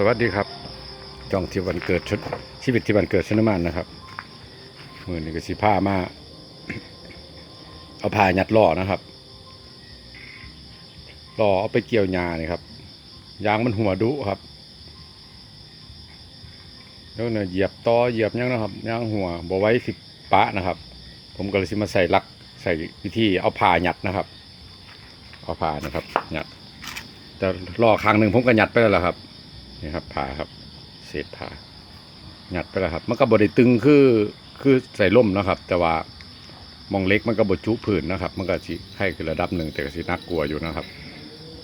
สวัสดีครับจองที่วันเกิดชุดชีวิตที่วันเกิดชนมานนะครับมือนี้ก็สีผ้ามาเอาผ้ายัดล่อนะครับล่อเอาไปเกี่ยวยานี่ครับยางมันหัวดุครับแล้วเนี่ยเหยียบต่อเหยียบยังนะครับยางหัวบ่ไว้สิปะนะครับ ผมก็เลยสิมาใส่ลักใส่วิธีเอาผ้ายัดนะครับ เอาผ้านะครับยัดแต่ล่อครั้งหนึ่งผมก็ยัดไปแล้วครับ นี่ครับผ่าครับ เศษผ่าหยัดไปแล้วครับ มันก็บริตึงคือคือใส่ล่มนะครับ แต่ว่ามองเล็กมันก็บดจุผืนนะครับ มันก็สิให้คือระดับหนึ่งแต่ก็สิน่ากลัวอยู่นะครับ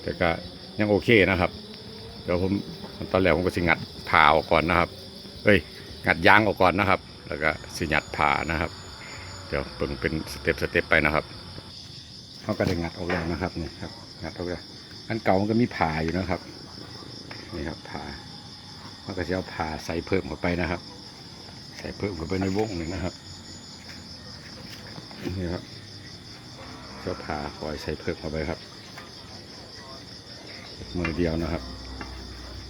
แต่ก็ยังโอเคนะครับ เดี๋ยวผมตอนแรกผมก็สิงัดผ่าออกก่อนนะครับเอ้ยงัดยางออกก่อนนะครับ แล้วก็สิงัดผ่านะครับ เดี๋ยวเปิ่งเป็นสเต็ปสเต็ปไปนะครับเขาก็ได้งัดออกแล้วนะครับนี่ครับงัดออกแล้วอันเก่ามันก็มีผ่าอยู่นะครับ นี่ครับผ่ามันก็จะเอาผ่าใส่เพิ่มเข้าไปนะครับ ใส่เพิ่มเข้าไปในวงหนึ่งนะครับนี่ครับก็ผ่าคอยใส่เพิ่มเข้าไปครับมือเดียวนะครับ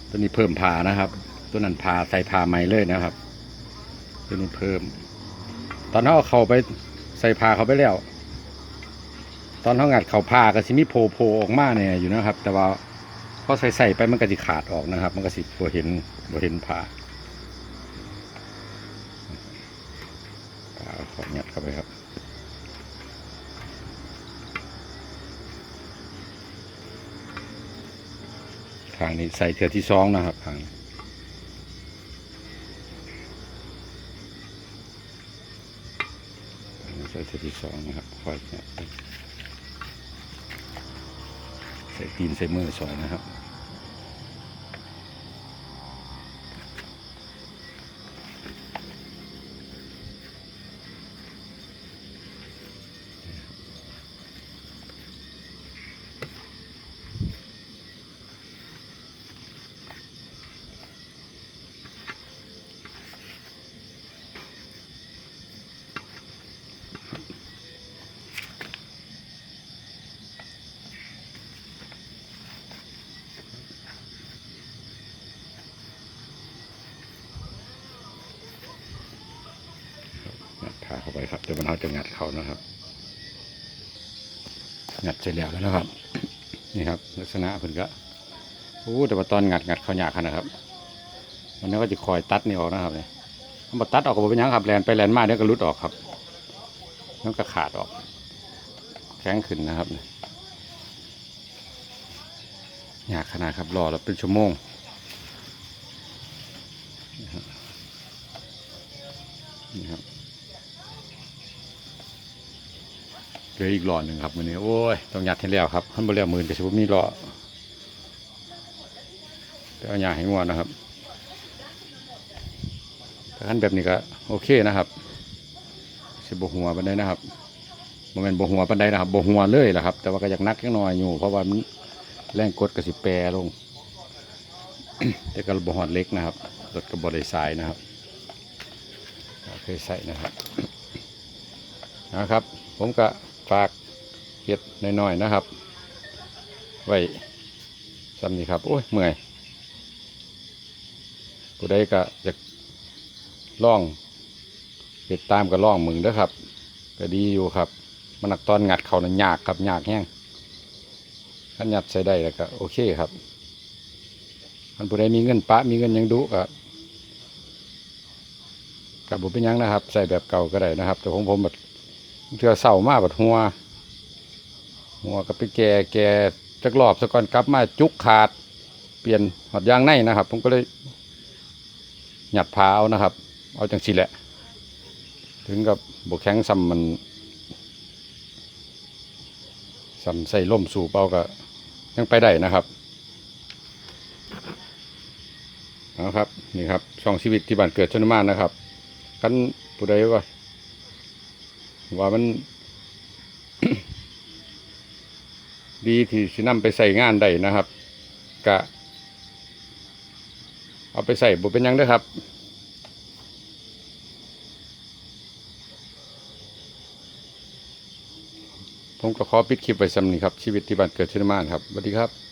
ตัวนี้เพิ่มผ่านะครับ ตัวนั้นผ่าใส่ผ่าใหม่เลยนะครับ ตัวนี้เพิ่ม ตอนเขาเอาเข่าไปใส่ผ่าเขาไปแล้ว ตอนเขางัดเข่าผ่าก็สิมีโผล่โผล่ออกมาเนี่ยอยู่นะครับ แต่ว่า พอใส่ใส่ไปมันก็จะขาดออกนะครับ มันก็สิบ่เห็นบ่เห็นผ่าผ่าขอยัดเข้าไปครับทางนี้ใส่เทือที่สองนะครับทางใส่เทือที่สองนะครับคอยเนี่ย ใส่ตีนใส่มือสองนะครับ ไปครับเดี๋ยวมันเขาจะงัดเขานะครับ งัดเสร็จแล้วแล้วนะครับ นี่ครับ ลักษณะเพิ่นก็โอ้แต่ว่าตอนงัดงัดเขายากขนาดครับวันนี้ก็จะคอยตัดนี่ออกนะครับเนี่ยถ้ามาตัดออกก็บ่เป็นยังครับแลนไปแลนมาเดี๋ยวก็หลุดออกครับแล้วก็ขาดออก แข็งขึ้นนะครับยากขนาดครับรอแล้วเป็นชั่วโมง เหลืออีกหลอดหนึ่งครับมือนี้โอ้ยต้องยัดให้แล้วครับขั้นบริเวมือกับชิบมีหลอดแต่เอาหยาให้งวนะครับขั้นแบบนี้ก็โอเคนะครับสิบหัวปันไดนะครับโมเมนบหัวปันไดนะครับบหัวเลยแหละครับ แต่ว่าก็อยากนักยังน้อยอยู่ เพราะว่ามันแรงกดกับสิแปรลง แต่ก็บหอดเล็กนะครับรถกับบริสายนะครับเคยใส่นะครับนะครับ ผมก็ ฝากเห็ดน้อยๆนะครับ ไว้ซ้ำนี้ครับ โอ้ยเมื่อยผู้ใดก็จะล่องเห็ดตามก็ล่องมึงเด้อครับ ก็ดีอยู่ครับ มันหนักตอนงัดเขานั้นยากครับยากแห้งขันยัดใส่ได้แล้วก็โอเคครับมันผู้ใดมีเงินปะมีเงินยังดุก็กับบุเป็นยังนะครับ ใส่แบบเก่าก็ได้นะครับ แต่ของผมแบบ เทือเศร้ามากแบบหัว หัวก็ไปแก่แก่จักรอบสะก่อนกลับมาจุกขาด เปลี่ยนหอดยางในนะครับ ผมก็เลยหยัดพาเอานะครับ เอาจังสิแหละ ถึงกับบกแข็งซ้ำมันซ้ำใส่ล่มสูบเอาก็ยังไปได้นะครับเอาครับนี่ครับช่องชีวิตที่บ้านเกิดชนมานนะครับกันผู้ใดว่า ว่ามัน ดีที่สินำไปใส่งานได้นะครับ กะ เอาไปใส่บุเป็นยังเด้ครับผมก็ขอปิดคลิปไว้สำนี้ครับ ชีวิตที่บ้านเกิดชนมานครับสวัสดีครับ